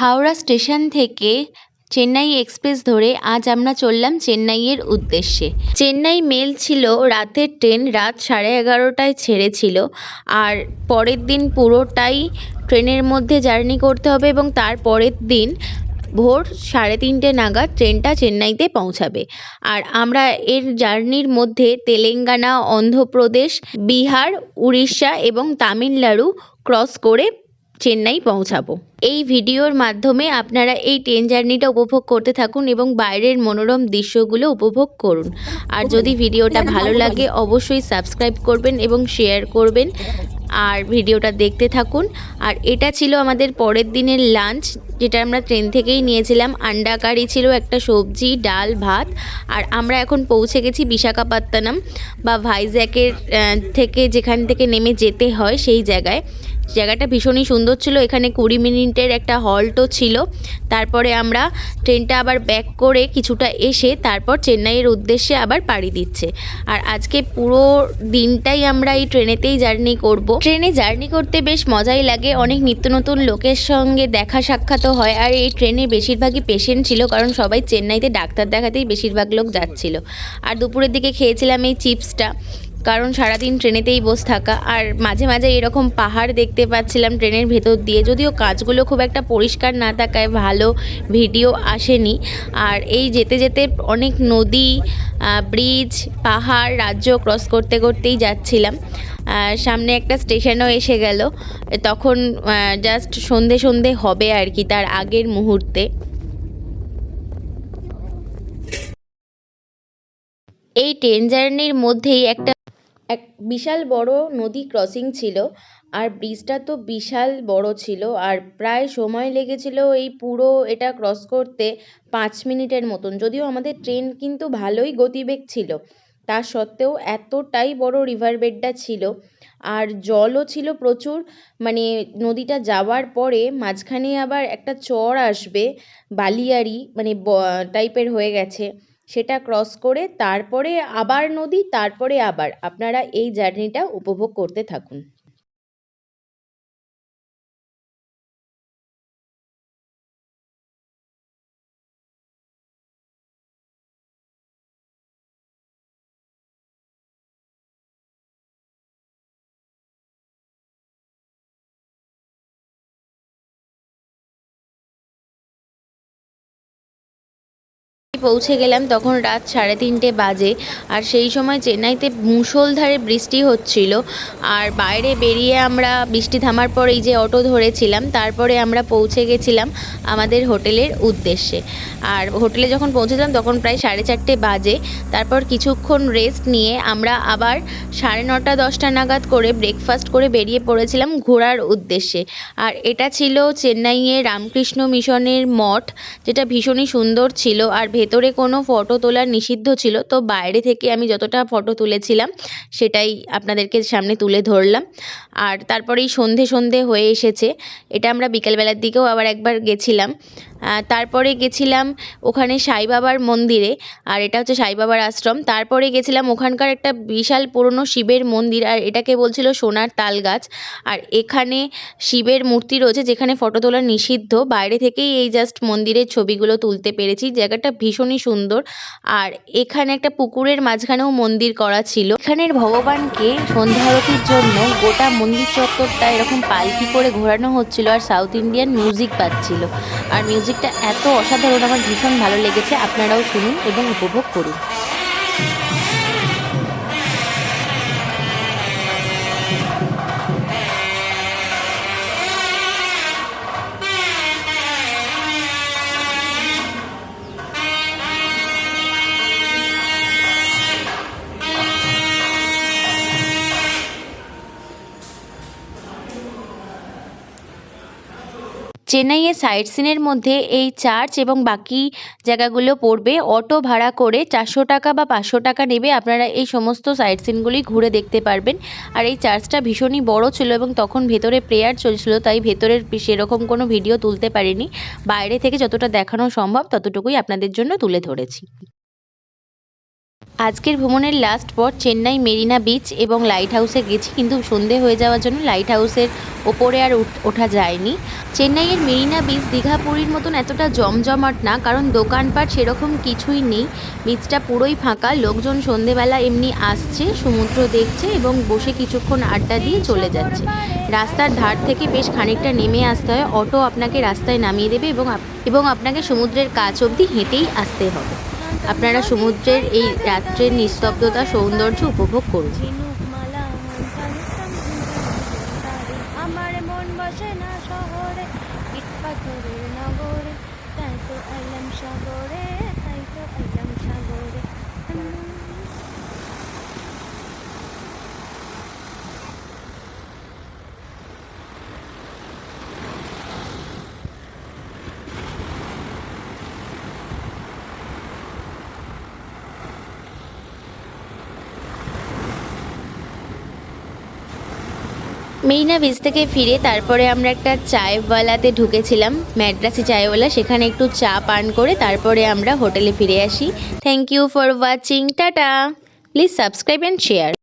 Howrah station থেকে Chennai express ধরে আজ আমরা চললাম চেন্নাইয়ের উদ্দেশ্যে। চেন্নাই মেল ছিল রাতের ট্রেন রাত সাড়ে এগারোটায় ছেড়েছিল আর পরের দিন পুরোটাই ট্রেনের মধ্যে জার্নি করতে হবে এবং তার পরের দিন ভোর সাড়ে তিনটে নাগাদ ট্রেনটা চেন্নাইতে পৌঁছাবে। আর আমরা এর জার্নির মধ্যে তেলেঙ্গানা, অন্ধ্রপ্রদেশ, বিহার, উড়িষ্যা এবং তামিলনাড়ু ক্রস করে চেন্নাই পৌঁছাবো। এই ভিডিওর মাধ্যমে আপনারা এই ট্রেন জার্নিটা উপভোগ করতে থাকুন এবং বাইরের মনোরম দৃশ্যগুলো উপভোগ করুন। আর যদি ভিডিওটা ভালো লাগে, অবশ্যই সাবস্ক্রাইব করবেন এবং শেয়ার করবেন। আর ভিডিওটা দেখতে থাকুন। আর এটা ছিল আমাদের পরের দিনের লাঞ্চ, যেটা আমরা ট্রেন থেকেই নিয়েছিলাম। আন্ডা কারি ছিল একটা সবজি, ডাল, ভাত। আর আমরা এখন পৌঁছে গেছি বিশাখাপত্তনম বা ভাইজ্যাকের থেকে যেখান থেকে নেমে যেতে হয় সেই জায়গায়। জায়গাটা ভীষণই সুন্দর ছিল। এখানে কুড়ি মিনিটের একটা হল্টও ছিল। তারপরে আমরা ট্রেনটা আবার ব্যাক করে কিছুটা এসে তারপর চেন্নাইয়ের উদ্দেশ্যে আবার পাড়ি দিচ্ছে। আর আজকে পুরো দিনটাই আমরা এই ট্রেনেতেই জার্নি করব। ট্রেনে জার্নি করতে বেশ মজাই লাগে। অনেক নিত্য নতুন লোকের সঙ্গে দেখা সাক্ষাৎও হয়। আর এই ট্রেনে বেশিরভাগই পেশেন্ট ছিল কারণ সবাই চেন্নাইতে ডাক্তার দেখাতেই বেশিরভাগ লোক যাচ্ছিল। আর দুপুরের দিকে খেয়েছিলাম এই চিপসটা কারণ সারাদিন ট্রেনেতেই বসে থাকা। আর মাঝে মাঝে এরকম পাহাড় দেখতে পাচ্ছিলাম ট্রেনের ভেতর দিয়ে। যদিও কাজগুলো খুব একটা পরিষ্কার না থাকায় ভালো ভিডিও আসেনি। আর এই যেতে যেতে অনেক নদী ব্রিজ, পাহাড়, রাজ্য ক্রস করতে করতেই যাচ্ছিলাম। সামনে একটা স্টেশনও এসে গেল। তখন জাস্ট সন্ধে সন্ধে হবে আর কি তার আগের মুহূর্তে। এই ট্রেন জার্নির মধ্যেই একটা এক বিশাল বড় নদী ক্রসিং ছিল, আর ব্রিজটা তো বিশাল বড় ছিল, আর প্রায় সময় লেগেছিল এই পুরো এটা ক্রস করতে পাঁচ মিনিটের মতন। যদিও আমাদের ট্রেন কিন্তু ভালোই গতিবেগ ছিল, তা সত্ত্বেও এতটাই বড় রিভার বেডটা ছিল, আর জলও ছিল প্রচুর মানে নদীটা যাওয়ার পরে মাঝখানে আবার একটা চর আসবে, বালিয়াড়ি মানে টাইপের হয়ে গেছে। সেটা ক্রস করে তারপরে আবার নদী তারপরে আবার। আপনারা এই জার্নিটা উপভোগ করতে থাকুন। পৌঁছে গেলাম তখন রাত সাড়ে তিনটে বাজে। আর সেই সময় চেন্নাইতে মুষলধারে বৃষ্টি হচ্ছিল। আর বাইরে বেরিয়ে আমরা বৃষ্টি থামার পর এই যে অটো ধরেছিলাম, তারপরে আমরা পৌঁছে গেছিলাম আমাদের হোটেলের উদ্দেশ্যে। আর হোটেলে যখন পৌঁছেছিলাম তখন প্রায় সাড়ে চারটে বাজে। তারপর কিছুক্ষণ রেস্ট নিয়ে আমরা আবার সাড়ে নটা, দশটা নাগাদ করে ব্রেকফাস্ট করে বেরিয়ে পড়েছিলাম ঘোরার উদ্দেশ্যে। আর এটা ছিল চেন্নাইয়ের রামকৃষ্ণ মিশনের মঠ, যেটা ভীষণই সুন্দর ছিল। আর কোনো ফটো তোলা নিষিদ্ধ ছিল, তো বাইরে থেকে আমি যতটা ফটো তুলেছিলাম, সেটাই আপনাদেরকে সামনে তুলে ধরলাম। আর তারপরেই সন্ধে সন্ধে হয়ে এসেছে, এটা আমরা বিকেলবেলার দিকেও আবার একবার গেছিলাম। তারপরে গেছিলাম ওখানে সাই বাবার মন্দিরে, আর এটা হচ্ছে সাই বাবার আশ্রম। তারপরে গেছিলাম ওখানকার একটা বিশাল পুরনো শিবের মন্দির, আর এটাকে বলছিল সোনার তাল গাছ আর এখানে শিবের মূর্তি রয়েছে, যেখানে ফটো তোলা নিষিদ্ধ। বাইরে থেকেই এই জাস্ট মন্দিরের ছবিগুলো তুলতে পেরেছি, জায়গাটা ভীষণই সুন্দর। আর এখানে একটা পুকুরের মাঝখানেও মন্দির করা ছিল। এখানের ভগবানকে সন্ধ্যা আরতির জন্য গোটা মন্দির চত্বরটা এরকম পালকি করে ঘোরানো হচ্ছিল আর সাউথ ইন্ডিয়ান মিউজিক পাচ্ছিল। আর মিউজিকটা এত অসাধারণ, আমার ভীষণ ভালো লেগেছে। আপনারাও শুনুন এবং উপভোগ করুন। চেন্নাইয়ের সাইট সিনের মধ্যে এই চার্চ এবং বাকি জায়গাগুলো পড়বে। অটো ভাড়া করে চারশো টাকা বা পাঁচশো টাকা নেবে। আপনারা এই সমস্ত সাইট সিনগুলি ঘুরে দেখতে পারবেন। আর এই চার্চটা ভীষণই বড় ছিল এবং তখন ভেতরে প্রেয়ার চলছিল, তাই ভেতরের সেরকম কোনো ভিডিও তুলতে পারিনি। বাইরে থেকে যতটা দেখানো সম্ভব ততটুকুই আপনাদের জন্য তুলে ধরেছি। আজকের ভ্রমণের লাস্ট পর চেন্নাই মেরিনা বিচ এবং লাইট হাউসে গেছি, কিন্তু সন্ধে হয়ে যাওয়ার জন্য লাইট হাউসের ওপরে আর ওঠা যায়নি। চেন্নাইয়ের মেরিনা বিচ দীঘা পুরীর মতন এতটা জমজমাট না, কারণ দোকানপাট সেরকম কিছুই নেই। বিচটা পুরোই ফাঁকা, লোকজন সন্ধেবেলা এমনি আসছে, সমুদ্র দেখছে এবং বসে কিছুক্ষণ আড্ডা দিয়ে চলে যাচ্ছে। রাস্তার ধার থেকে বেশ খানিকটা নেমে আসতে হয়, অটো আপনাকে রাস্তায় নামিয়ে দেবে এবং এবং আপনাকে সমুদ্রের কাছ অবধি হেঁটেই আসতে হবে। আপনারা সমুদ্রের এই রাত্রের নিস্তব্ধতা সৌন্দর্য উপভোগ করুন। আমার মন চালুতাম তারে আমার মন বসে না শহরে ইট পাথরের নগরে তাই তো আইলাম সাগরে তাই তো আইলাম সাগরে মেরিনা বিচ থেকে ফিরে তারপরে আমরা একটা চায়ওয়ালাতে ঢুকেছিলাম ম্যাড্রাসি চায়ওয়ালা। সেখানে একটু চা পান করে তারপরে আমরা হোটেলে ফিরে আসি। Thank you for watching tata. Please subscribe and share